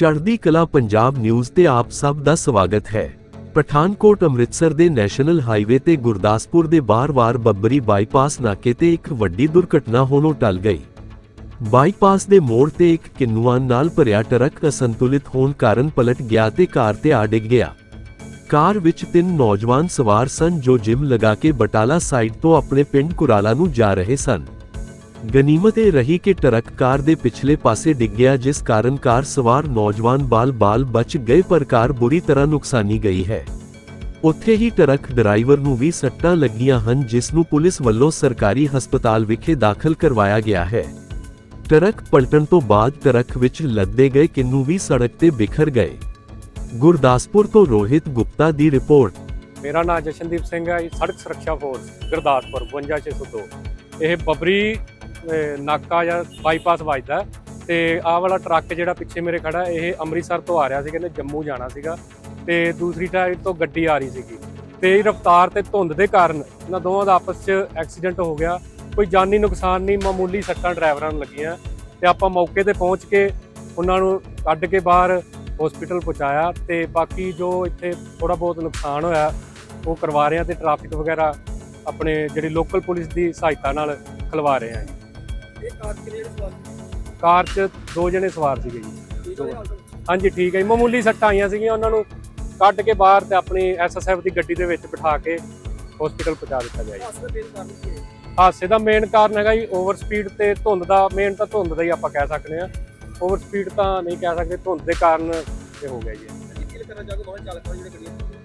ਚੜ੍ਹਦੀ ਕਲਾ ਪੰਜਾਬ ਨਿਊਜ਼ ਤੇ ਆਪ ਸਭ ਦਾ ਸਵਾਗਤ ਹੈ। ਪਠਾਨਕੋਟ ਅੰਮ੍ਰਿਤਸਰ ਦੇ ਨੈਸ਼ਨਲ ਹਾਈਵੇ ਤੇ ਗੁਰਦਾਸਪੁਰ ਦੇ ਬਾਰ-ਬਾਰ ਬੱਬਰੀ ਬਾਈਪਾਸ ਨਾਕੇ ਤੇ ਇੱਕ ਵੱਡੀ ਦੁਰਘਟਨਾ ਹੋਣੋਂ ਟਲ ਗਈ। ਬਾਈਪਾਸ ਦੇ ਮੋੜ ਤੇ ਇੱਕ ਕਿੰਨੂਆਂ ਨਾਲ ਭਰਿਆ ਟਰੱਕ ਅਸੰਤੁਲਿਤ ਹੋਣ ਕਾਰਨ ਪਲਟ ਗਿਆ ਤੇ ਕਾਰ ਤੇ ਆ ਡਿੱਗ ਗਿਆ। ਕਾਰ ਵਿੱਚ ਤਿੰਨ ਨੌਜਵਾਨ ਸਵਾਰ ਸਨ ਜੋ ਜਿਮ ਲਗਾ ਕੇ ਬਟਾਲਾ ਸਾਈਡ ਤੋਂ ਆਪਣੇ ਪਿੰਡ ਕੁਰਾਲਾ ਨੂੰ ਜਾ ਰਹੇ ਸਨ। ਗਨੀਮਤ ਇਹ ਰਹੀ ਕਿ ਟਰੱਕ ਕਾਰ ਦੇ ਪਿਛਲੇ ਪਾਸੇ ਡਿੱਗ ਗਿਆ, ਜਿਸ ਕਾਰਨ ਕਾਰ ਸਵਾਰ ਨੌਜਵਾਨ ਬਾਲ-ਬਾਲ ਬਚ ਗਏ, ਪਰ ਕਾਰ ਬੁਰੀ ਤਰ੍ਹਾਂ ਨੁਕਸਾਨੀ ਗਈ ਹੈ। ਉੱਥੇ ਹੀ ਟਰੱਕ ਡਰਾਈਵਰ ਨੂੰ ਵੀ ਸੱਟਾਂ ਲੱਗੀਆਂ ਹਨ, ਜਿਸ ਨੂੰ ਪੁਲਿਸ ਵੱਲੋਂ ਸਰਕਾਰੀ ਹਸਪਤਾਲ ਵਿਖੇ ਦਾਖਲ ਕਰਵਾਇਆ ਗਿਆ ਹੈ। ਟਰੱਕ ਪਲਟਣ ਤੋਂ ਬਾਅਦ ਟਰੱਕ ਵਿੱਚ ਲੱਦੇ ਗਏ, ਕਿੰਨੂ ਵੀ ਸੜਕ ਤੇ ਬਿਖਰ ਗਏ। ਗੁਰਦਾਸਪੁਰ ਤੋਂ ਰੋਹਿਤ ਗੁਪਤਾ ਦੀ ਰਿਪੋਰਟ। ਮੇਰਾ ਨਾਮ ਜਸ਼ਨਦੀਪ ਸਿੰਘ ਹੈ ਸੜਕ ਸੁਰੱਖਿਆ ਫੋਰਸ, ਗੁਰਦਾਸਪੁਰ 52602 ਇਹ ਬਬਰੀ ਨਾਕਾ ਜਾਂ ਬਾਈਪਾਸ ਵੱਜਦਾ ਹੈ। ਤੇ ਆਹ ਵਾਲਾ ਟਰੱਕ ਜਿਹੜਾ ਪਿੱਛੇ ਮੇਰੇ ਖੜਾ, ਇਹ ਅੰਮ੍ਰਿਤਸਰ ਤੋਂ ਆ ਰਿਹਾ ਸੀ ਕਹਿੰਦੇ ਜੰਮੂ ਜਾਣਾ ਸੀਗਾ। ਤੇ ਦੂਸਰੀ ਸਾਈਡ ਤੋਂ ਗੱਡੀ ਆ ਰਹੀ ਸੀਗੀ। ਤੇਜ਼ ਰਫ਼ਤਾਰ ਤੇ ਧੁੰਦ ਦੇ ਕਾਰਨ ਇਹਨਾਂ ਦੋਵਾਂ ਦਾ ਆਪਸ 'ਚ ਐਕਸੀਡੈਂਟ ਹੋ ਗਿਆ। ਕੋਈ ਜਾਨੀ ਨੁਕਸਾਨ ਨਹੀਂ, ਮਾਮੂਲੀ ਸੱਟਾਂ ਡਰਾਈਵਰਾਂ ਨੂੰ ਲੱਗੀਆਂ। ਤੇ ਆਪਾਂ ਮੌਕੇ ਤੇ ਪਹੁੰਚ ਕੇ ਉਹਨਾਂ ਨੂੰ ਕੱਢ ਕੇ ਬਾਹਰ ਹਸਪੀਟਲ ਪਹੁੰਚਾਇਆ ਤੇ ਬਾਕੀ ਜੋ ਇੱਥੇ ਥੋੜਾ ਬਹੁਤ ਨੁਕਸਾਨ ਹੋਇਆ, ਉਹ ਕਰਵਾ ਰਹੇ ਆ ਤੇ ਟ੍ਰੈਫਿਕ ਵਗੈਰਾ ਆਪਣੇ ਜਿਹੜੀ ਲੋਕਲ ਪੁਲਿਸ ਦੀ ਸਹਾਇਤਾ ਨਾਲ ਖਲਵਾ ਰਹੇ ਆ ਇਹ ਕਾਰ ਕਿਹੜੇ ਸਵਾਲ ਕਾਰ 'ਚ ਦੋ ਜਣੇ ਸਵਾਰ ਸੀਗੇ ਜੀ। ਹਾਂਜੀ, ਠੀਕ ਹੈ ਜੀ। ਮਾਮੂਲੀ ਸੱਟਾਂ ਆਈਆਂ ਸੀਗੀਆਂ ਉਹਨਾਂ ਨੂੰ। ਕੱਢ ਕੇ ਬਾਹਰ ਤੇ ਆਪਣੀ ਐਸਐਸਐਫ ਦੀ ਗੱਡੀ ਦੇ ਵਿੱਚ ਬਿਠਾ ਕੇ ਹਸਪੀਟਲ ਪਹੁੰਚਾ ਦਿੱਤਾ ਗਿਆ ਜੀ। ਹਾਸਾ ਹਾਦਸੇ ਦਾ ਮੇਨ ਕਾਰਨ ਹੈਗਾ ਜੀ ਓਵਰ ਸਪੀਡ ਤੇ ਧੁੰਦ ਦਾ ਮੇਨ ਤਾਂ ਧੁੰਦ ਦਾ ਹੀ ਆਪਾਂ ਕਹਿ ਸਕਦੇ ਆ ਓਵਰ ਸਪੀਡ ਤਾਂ ਨਹੀਂ ਕਹਿ ਸਕਦੇ, ਧੁੰਦ ਦੇ ਕਾਰਨ ਇਹ ਹੋ ਗਿਆ ਜੀ।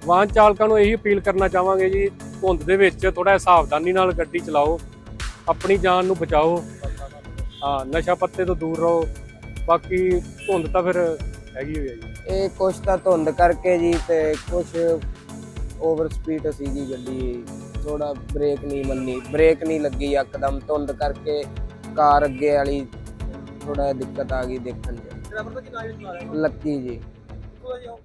ਵਾਹਨ ਚਾਲਕਾਂ ਨੂੰ ਇਹੀ ਅਪੀਲ ਕਰਨਾ ਚਾਹਾਂਗੇ ਜੀ, ਧੁੰਦ ਦੇ ਵਿੱਚ ਥੋੜਾ ਸਾਵਧਾਨੀ ਨਾਲ ਗੱਡੀ ਚਲਾਓ। ਆਪਣੀ ਜਾਨ ਨੂੰ ਬਚਾਓ। ਹਾਂ ਨਸ਼ਾ ਪੱਤੇ ਤੋਂ ਦੂਰ ਰਹੋ। ਬਾਕੀ ਧੁੰਦ ਤਾਂ ਫਿਰ ਹੈਗੀ ਹੋਈ ਹੈ ਜੀ। ਇਹ ਕੁਛ ਤਾਂ ਧੁੰਦ ਕਰਕੇ ਜੀ ਤੇ ਕੁਛ ਓਵਰ ਸਪੀਡ ਸੀਗੀ ਗੱਡੀ। ਥੋੜਾ ਬ੍ਰੇਕ ਨਹੀਂ ਮੰਨੀ। ਬ੍ਰੇਕ ਨਹੀਂ ਲੱਗੀ ਇੱਕਦਮ। ਧੁੰਦ ਕਰਕੇ ਕਾਰ ਅੱਗੇ ਵਾਲੀ ਥੋੜਾ ਦਿੱਕਤ ਆ ਗਈ ਦੇਖਣ 'ਚ। ਡਰਾਈਵਰ ਦਾ ਕੀ ਨਾਮ ਹੈ ਚਲਾ ਰਿਹਾ ਲੱਕੀ ਜੀ। ਉਹ?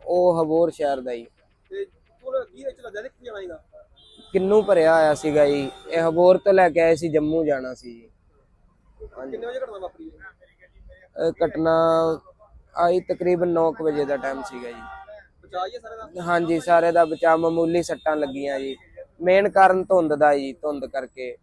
ਉਹ ਹਬੋਰ ਸ਼ਹਿਰ ਦਾ ਜੀ। ਤੇ ਕੋਲ ਕੀ ਵਿੱਚ ਲੱਗਾ ਕਿੱਥੇ ਜਾਣਾ ਹੈਗਾ ਕਿੰਨੂ ਭਰਿਆ ਆਇਆ ਸੀਗਾ ਜੀ। ਇਹ ਹਬੋਰ ਤੋਂ ਲੈ ਕੇ ਆਏ ਸੀ ਜੰਮੂ ਜਾਣਾ ਸੀ ਜੀ। ਕਿੰਨੇ ਵਜੇ ਘਟਨਾ ਵਾਪਰੀ ਹੈ? ਇਹ ਘਟਨਾ ਆਈ ਤਕਰੀਬਨ 9 ਵਜੇ ਦਾ ਟਾਈਮ ਸੀਗਾ ਜੀ। ਬਚਾ ਹੀ ਹੈ ਸਾਰੇ ਦਾ? ਹਾਂਜੀ ਸਾਰੇ ਦਾ ਬਚਾਅ ਮਾਮੂਲੀ ਸੱਟਾਂ ਲੱਗੀਆਂ ਜੀ। ਮੇਨ ਕਾਰਨ ਧੁੰਦ ਦਾ ਜੀ ਧੁੰਦ ਕਰਕੇ।